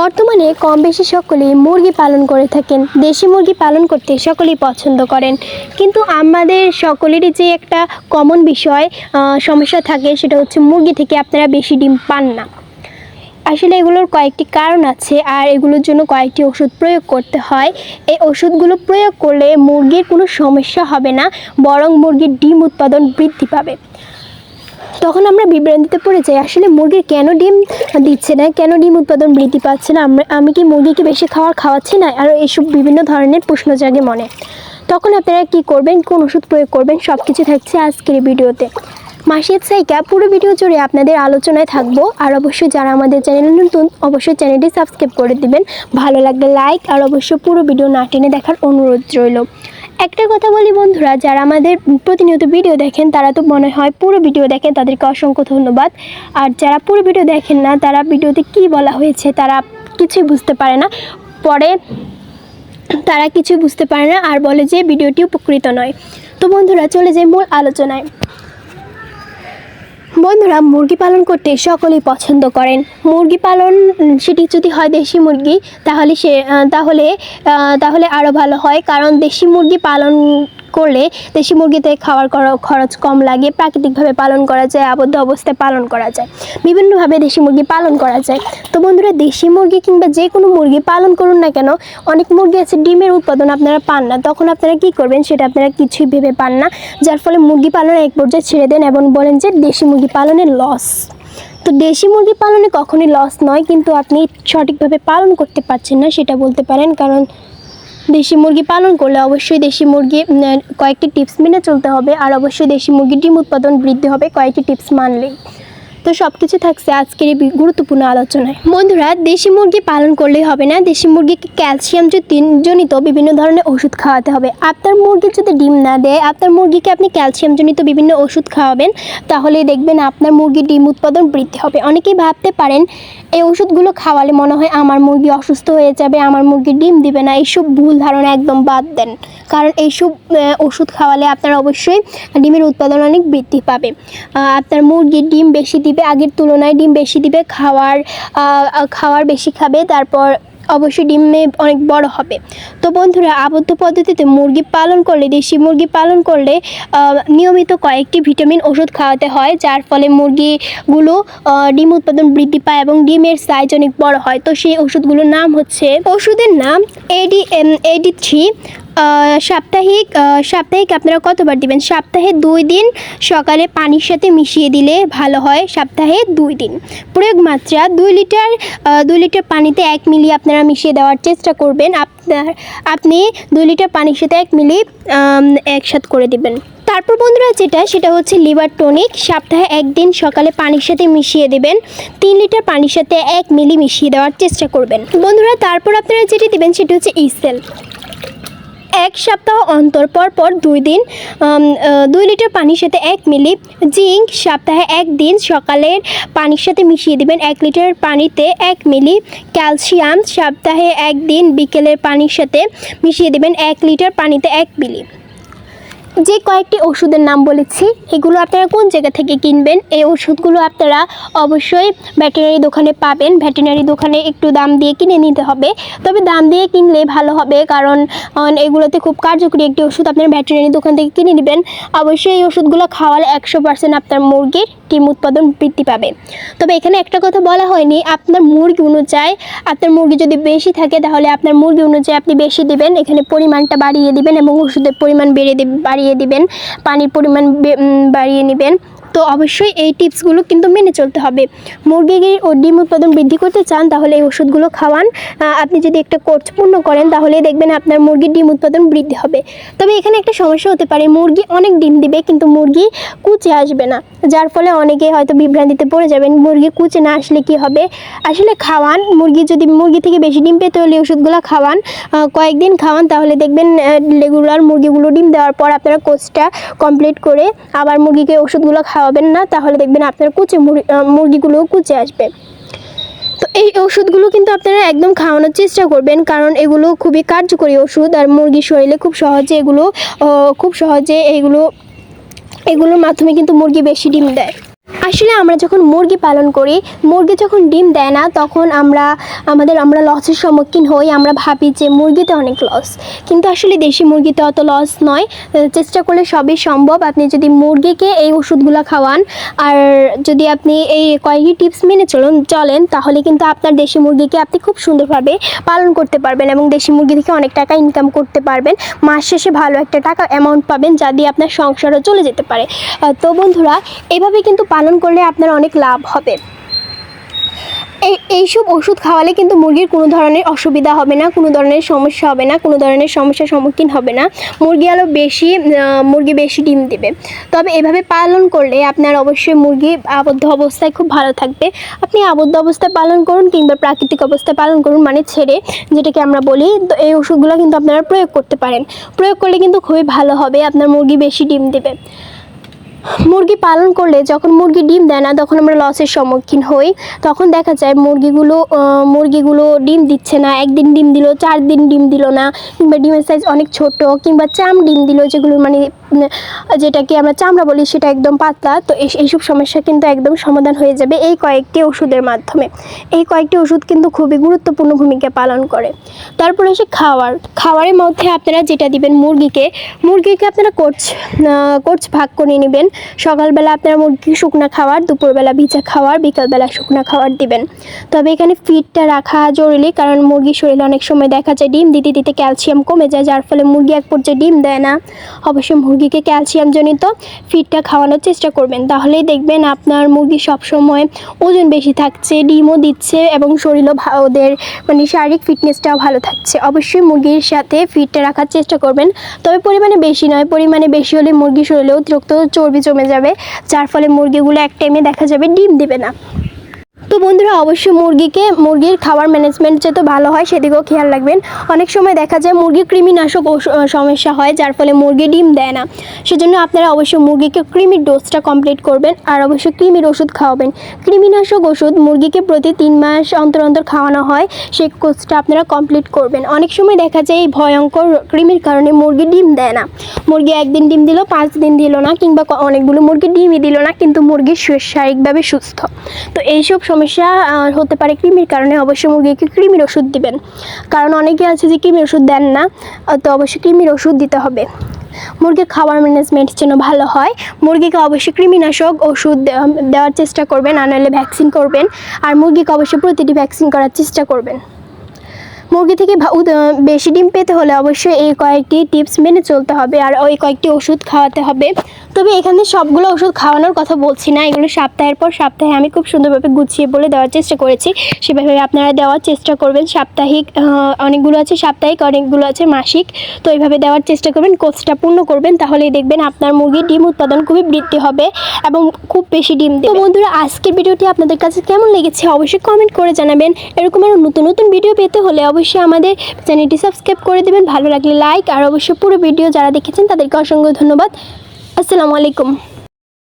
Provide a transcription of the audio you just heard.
বর্তমানে কম বেশি সকলেই মুরগি পালন করে থাকেন। দেশি মুরগি পালন করতে সকলেই পছন্দ করেন। কিন্তু আমাদের সকলেরই যে একটা কমন বিষয় সমস্যা থাকে সেটা হচ্ছে মুরগি থেকে আপনারা বেশি ডিম পান না। আসলে এগুলোর কয়েকটি কারণ আছে আর এগুলোর জন্য কয়েকটি ওষুধ প্রয়োগ করতে হয়। এই ওষুধগুলো প্রয়োগ করলে মুরগির কোনো সমস্যা হবে না, বরং মুরগির ডিম উৎপাদন বৃদ্ধি পাবে। তখন আমরা বিভ্রান্তিতে পড়ে যাই, আসলে মুরগির কেন ডিম দিচ্ছে না, কেন ডিম উৎপাদন বৃদ্ধি পাচ্ছে না? আমরা, আমি কি মুরগিকে বেশি খাওয়ার খাওয়াচ্ছি না? আর এইসব বিভিন্ন ধরনের প্রশ্ন জাগে মনে। তখন আপনারা কি করবেন? কোন ওষুধ প্রয়োগ করবেন? সব কিছু থাকছে আজকের ভিডিওতে। মাসিয়াত সাইকা, পুরো ভিডিও জুড়ে আপনাদের আলোচনায় থাকব। আর অবশ্যই যারা আমাদের চ্যানেলে নতুন, অবশ্যই চ্যানেলটি সাবস্ক্রাইব করে দিবেন। ভালো লাগলে লাইক, আর অবশ্যই পুরো ভিডিও না টেনে দেখার অনুরোধ রইল। একটা কথা বলি বন্ধুরা, যারা আমাদের প্রতিনিয়ত ভিডিও দেখেন, তারা তো মনে হয় পুরো ভিডিও দেখেন, তাদেরকে অসংখ্য ধন্যবাদ। আর যারা পুরো ভিডিও দেখেন না, তারা ভিডিওতে কি বলা হয়েছে, তারা কিছুই বুঝতে পারে না। পরে তারা কিছুই বুঝতে পারে না, আর বলে যে ভিডিওটি উপকৃত নয়। তো বন্ধুরা, চলে যাই মূল আলোচনায়। বন্ধুরা, মুরগি পালন করতে সকলেই পছন্দ করেন। মুরগি পালন, সেটি যদি হয় দেশি মুরগি, তাহলে সে তাহলে তাহলে আরও ভালো হয়। কারণ দেশি মুরগি পালন করলে দেশি মুরগিতে খাওয়ার খর- খরচ কম লাগে, প্রাকৃতিকভাবে পালন করা যায়, আবদ্ধ অবস্থায় পালন করা যায়, বিভিন্নভাবে দেশি মুরগি পালন করা যায়। তো বন্ধুরা, দেশি মুরগি কিংবা যে কোনো মুরগি পালন করুন না কেন, অনেক মুরগি আছে, ডিমের উৎপাদন আপনারা পান না। তখন আপনারা কি করবেন সেটা আপনারা কিছুই ভেবে পান না। যার ফলে মুরগি পালন এক পর্যায়ে ছেড়ে দেন এবং বলেন যে দেশি মুরগি পালনের লস তো দেশি মুরগি পালনে কখনোই লস নয়, কিন্তু আপনি সঠিকভাবে পালন করতে পারছেন না, সেটা বলতে পারেন। কারণ দেশি মুরগি পালন করলে অবশ্যই দেশি মুরগি কয়েকটি টিপস মেনে চলতে হবে। আর অবশ্যই দেশি মুরগির ডিম উৎপাদন বৃদ্ধি হবে, কয়েকটি টিপস মানলেই। তো সব কিছু থাকছে আজকের এই গুরুত্বপূর্ণ আলোচনায়। বন্ধুরা, দেশি মুরগি পালন করলেই হবে না। দেশি মুরগিকে ক্যালসিয়াম জনিত বিভিন্ন ধরনের ওষুধ খাওয়াতে হবে। আপনার মুরগি যদি ডিম না দেয়, আপনার মুরগিকে আপনি ক্যালসিয়াম জনিত বিভিন্ন ওষুধ খাওয়াবেন তাহলে দেখবেন আপনার মুরগির ডিম উৎপাদন বৃদ্ধি হবে। অনেকেই ভাবতে পারেন, এই ওষুধগুলো খাওয়ালে মনে হয় আমার মুরগি অসুস্থ হয়ে যাবে, আমার মুরগি ডিম দিবে না। এইসব ভুল ধারণা একদম বাদ দেন। কারণ এইসব ওষুধ খাওয়ালে আপনার অবশ্যই ডিমের উৎপাদন অনেক বৃদ্ধি পাবে। আপনার মুরগির ডিম বেশি দিবে, আগের তুলনায় ডিম বেশি দিবে, খাওয়ার খাওয়ার বেশি খাবে, তারপর অবশ্যই ডিমে অনেক বড় হবে। তো বন্ধুরা, আবদ্ধ পদ্ধতিতে মুরগি পালন করলে, দেশি মুরগি পালন করলে নিয়মিত কয়েকটি ভিটামিন ওষুধ খাওয়াতে হয়, যার ফলে মুরগিগুলো ডিম উৎপাদন বৃদ্ধি পায় এবং ডিমের সাইজ অনেক বড় হয়। তো সেই ওষুধগুলোর নাম হচ্ছে, ওষুধের নাম এডি এডি থ্রি সাপ্তাহিক সাপ্তাহিক আপনারা কতবার দিবেন? সপ্তাহে দুই দিন সকালে পানির সাথে মিশিয়ে দিলে ভালো হয়। সপ্তাহে দুই দিন। প্রয়োগ মাত্রা দুই লিটার দুই লিটার পানিতে এক মিলি আপনারা মিশিয়ে দেওয়ার চেষ্টা করবেন। আপনার, আপনি দুই লিটার পানির সাথে এক মিলি একসাথ করে দিবেন। তারপর বন্ধুরা যেটা, সেটা হচ্ছে লিভার টনিক। সপ্তাহে একদিন সকালে পানির সাথে মিশিয়ে দেবেন। তিন লিটার পানির সাথে এক মিলি মিশিয়ে দেওয়ার চেষ্টা করবেন। বন্ধুরা, তারপর আপনারা যেটি দেবেন, সেটা হচ্ছে ইসেল। এক সপ্তাহ অন্তর পর পর দুই দিন দুই লিটার পানির সাথে এক মিলি জিঙ্ক সপ্তাহে এক দিন সকালের পানির সাথে মিশিয়ে দিবেন এক লিটার পানিতে এক মিলি ক্যালসিয়াম সপ্তাহে এক দিন, বিকেলের পানির সাথে মিশিয়ে দিবেন এক লিটার পানিতে এক মিলি। যে কয়েকটি ওষুধের নাম বলেছি, এগুলো আপনারা কোন জায়গা থেকে কিনবেন? এই ওষুধগুলো আপনারা অবশ্যই ভেটেরিনারি দোকানে পাবেন। ভেটেরিনারি দোকানে একটু দাম দিয়ে কিনে নিতে হবে। তবে দাম দিয়ে কিনলে ভালো হবে, কারণ এগুলোতে খুব কার্যকরী একটি ওষুধ আপনার ভেটেরিনারি দোকান থেকে কিনে নেবেন। অবশ্যই এই ওষুধগুলো খাওয়ালে একশো পার্সেন্ট আপনার মুরগির ডিম উৎপাদন বৃদ্ধি পাবে। তবে এখানে একটা কথা বলা হয়নি, আপনার মুরগি অনুযায়ী, আপনার মুরগি যদি বেশি থাকে, তাহলে আপনার মুরগি অনুযায়ী আপনি বেশি দিবেন। এখানে পরিমাণটা বাড়িয়ে দিবেন এবং ওষুধের পরিমাণ বেড়ে দিবে, বাড়িয়ে দিবেন পানির পরিমাণ বাড়িয়ে নেবেন। তো অবশ্যই এই টিপসগুলো কিন্তু মেনে চলতে হবে। মুরগির ও ডিম উৎপাদন বৃদ্ধি করতে চান, তাহলে এই ওষুধগুলো খাওয়ান। আপনি যদি একটা কোর্স পূর্ণ করেন, তাহলে দেখবেন আপনার মুরগির ডিম উৎপাদন বৃদ্ধি হবে। তবে এখানে একটা সমস্যা হতে পারে, মুরগি অনেক ডিম দিবে, কিন্তু মুরগি কুচে আসবে না। যার ফলে অনেকে হয়তো বিভ্রান্তিতে পড়ে যাবেন, মুরগি কুচে না আসলে কি হবে? আসলে খাওয়ান, মুরগি যদি মুরগি থেকে বেশি ডিম পেতে হলে ওষুধগুলো খাওয়ান। কয়েকদিন খাওয়ান, তাহলে দেখবেন রেগুলার মুরগিগুলো ডিম দেওয়ার পর আপনারা কোর্সটা কমপ্লিট করে আবার মুরগিকে ওষুধগুলো খাওয়াবেন না, তাহলে দেখবেন আপনার কুচে মুরগি- মুরগিগুলোও কুচে আসবে। তো এই ওষুধগুলো কিন্তু আপনারা একদম খাওয়ানোর চেষ্টা করবেন, কারণ এগুলো খুবই কার্যকরী ওষুধ আর মুরগি শরীরে খুব সহজে এগুলো খুব সহজে এইগুলো এগুলোর মাধ্যমে কিন্তু মুরগি বেশি ডিম দেয়। আসলে আমরা যখন মুরগি পালন করি, মুরগি যখন ডিম দেয় না, তখন আমরা, আমাদের, আমরা লসের সম্মুখীন হই। আমরা ভাবি যে মুরগিতে অনেক লস কিন্তু আসলে দেশি মুরগিতে অত লস নয়। চেষ্টা করলে সবই সম্ভব। আপনি যদি মুরগিকে এই ওষুধগুলো খাওয়ান, আর যদি আপনি এই কয়েকটি টিপস মেনে চলুন, চলেন, তাহলে কিন্তু আপনার দেশি মুরগিকে আপনি খুব সুন্দরভাবে পালন করতে পারবেন এবং দেশি মুরগি থেকে অনেক টাকা ইনকাম করতে পারবেন। মাস শেষে ভালো একটা টাকা অ্যামাউন্ট পাবেন, যা দিয়ে আপনার সংসারও চলে যেতে পারে। তো বন্ধুরা, এভাবে কিন্তু পালন করলে আপনার অনেক লাভ হবে। এই, এইসব ওষুধ খাওয়ালে কিন্তু মুরগির কোনো ধরনের অসুবিধা হবে না, কোনো ধরনের সমস্যা হবে না, কোনো ধরনের সমস্যার সম্মুখীন হবে না। মুরগি আরও বেশি মুরগি বেশি ডিম দেবে। তবে এভাবে পালন করলে আপনার অবশ্যই মুরগি আবদ্ধ অবস্থায় খুব ভালো থাকবে। আপনি আবদ্ধ অবস্থায় পালন করুন কিংবা প্রাকৃতিক অবস্থায় পালন করুন মানে ছেড়ে যেটাকে আমরা বলি, তো এই ওষুধগুলো কিন্তু আপনারা প্রয়োগ করতে পারেন। প্রয়োগ করলে কিন্তু খুবই ভালো হবে, আপনার মুরগি বেশি ডিম দেবে। মুরগি পালন করলে যখন মুরগি ডিম দেয় না, তখন আমরা লসের সম্মুখীন হই। তখন দেখা যায় মুরগিগুলো মুরগিগুলো ডিম দিচ্ছে না। একদিন ডিম দিল, চার দিন ডিম দিল না, কিংবা ডিমের সাইজ অনেক ছোট, কিংবা চাম ডিম দিল, যেগুলো মানে যেটাকে আমরা চামড়া বলি, সেটা একদম পাতলা। তো এইসব সমস্যা কিন্তু একদম সমাধান হয়ে যাবে এই কয়েকটি ওষুধের মাধ্যমে। এই কয়েকটি ওষুধ কিন্তু খুবই গুরুত্বপূর্ণ ভূমিকা পালন করে। তারপরে হচ্ছে খাওয়ার। খাওয়ারের মধ্যে আপনারা যেটা দিবেন, মুরগিকে মুরগিকে আপনারা কোর্চ কোর্চ ভাগ করে নেবেন। সকালবেলা আপনারা মুরগি শুকনা খাওয়ার, দুপুরবেলা ভিজা খাওয়ার, বিকালবেলা শুকনা খাবার দিবেন। তবে এখানে ফিডটা রাখা জরুরি, কারণ মুরগির শরীরে অনেক সময় দেখা যায় ডিম দিতে দিতে ক্যালসিয়াম কমে যায়, যার ফলে মুরগি এক পর্যায়ে ডিম দেয় না। অবশ্যই মুরগিকে ক্যালসিয়াম জনিত ফিডটা খাওয়ানোর চেষ্টা করবেন। তাহলেই দেখবেন আপনার মুরগি সবসময় ওজন বেশি থাকছে, ডিমও দিচ্ছে এবং শরীরও ওদের মানে শারীরিক ফিটনেসটাও ভালো থাকছে। অবশ্যই মুরগির সাথে ফিটটা রাখার চেষ্টা করবেন। তবে পরিমাণে বেশি নয়, পরিমাণে বেশি হলে মুরগি শরীরে অতিরিক্ত চর্বি জমে যাবে, যার ফলে মুরগিগুলো এক টাইমে দেখা যাবে ডিম দেবে না। তো বন্ধুরা, অবশ্যই মুরগিকে, মুরগির খাবার ম্যানেজমেন্ট যাতে ভালো হয় সেদিকেও খেয়াল রাখবেন। অনেক সময় দেখা যায় মুরগির কৃমিনাশক সমস্যা হয়, যার ফলে মুরগি ডিম দেয় না। সেজন্য আপনারা অবশ্যই মুরগিকে কৃমির ডোজটা কমপ্লিট করবেন আর অবশ্যই কৃমির ওষুধ খাওয়াবেন। কৃমিনাশক ওষুধ মুরগিকে প্রতি তিন মাস অন্তর অন্তর খাওয়ানো হয়, সেই কোর্সটা আপনারা কমপ্লিট করবেন। অনেক সময় দেখা যায় এই ভয়ঙ্কর কৃমির কারণে মুরগি ডিম দেয় না। মুরগি একদিন ডিম দিল, পাঁচ দিন দিল না, কিংবা অনেকগুলো মুরগি ডিমই দিল না, কিন্তু মুরগি শারীরিকভাবে সুস্থ। তো এইসব সমস্যা হতে পারে কৃমির কারণে অবশ্যই মুরগিকে কৃমির ওষুধ দিবেন। কারণ অনেকে আছে যে কৃমির ওষুধ দেন না তো অবশ্যই কৃমির ওষুধ দিতে হবে। মুরগির খাবার ম্যানেজমেন্ট যেন ভালো হয়। মুরগিকে অবশ্যই কৃমিনাশক ওষুধ দেওয়ার চেষ্টা করবেন, আর নাহলে ভ্যাকসিন করবেন। আর মুরগিকে অবশ্যই প্রতিটি ভ্যাকসিন করার চেষ্টা করবেন। মুরগি থেকে বেশি ডিম পেতে হলে অবশ্যই এই কয়েকটি টিপস মেনে চলতে হবে আর ওই কয়েকটি ওষুধ খাওয়াতে হবে। তবে এখানে সবগুলো ওষুধ খাওয়ানোর কথা বলছি না, এগুলো সপ্তাহের পর সপ্তাহে আমি খুব সুন্দরভাবে গুছিয়ে বলে দেওয়ার চেষ্টা করেছি। সেভাবে আপনারা দেওয়ার চেষ্টা করবেন, সাপ্তাহিক অনেকগুলো আছে, সাপ্তাহিক, অনেকগুলো আছে, মাসিক। তো এইভাবে দেওয়ার চেষ্টা করবেন, কোর্সটা পূর্ণ করবেন, তাহলেই দেখবেন আপনার মুরগির ডিম উৎপাদন খুবই বৃদ্ধি হবে এবং খুব বেশি ডিম দেবে। বন্ধুরা, আজকের ভিডিওটি আপনাদের কাছে কেমন লেগেছে অবশ্যই কমেন্ট করে জানাবেন। এরকম আরও নতুন নতুন ভিডিও পেতে হলে অবশ্যই আমাদের চ্যানেলটি সাবস্ক্রাইব করে দেবেন। ভালো লাগলে লাইক আর অবশ্যই পুরো ভিডিও যারা দেখেছেন তাদেরকে অসংখ্য ধন্যবাদ। আসসালামু আলাইকুম।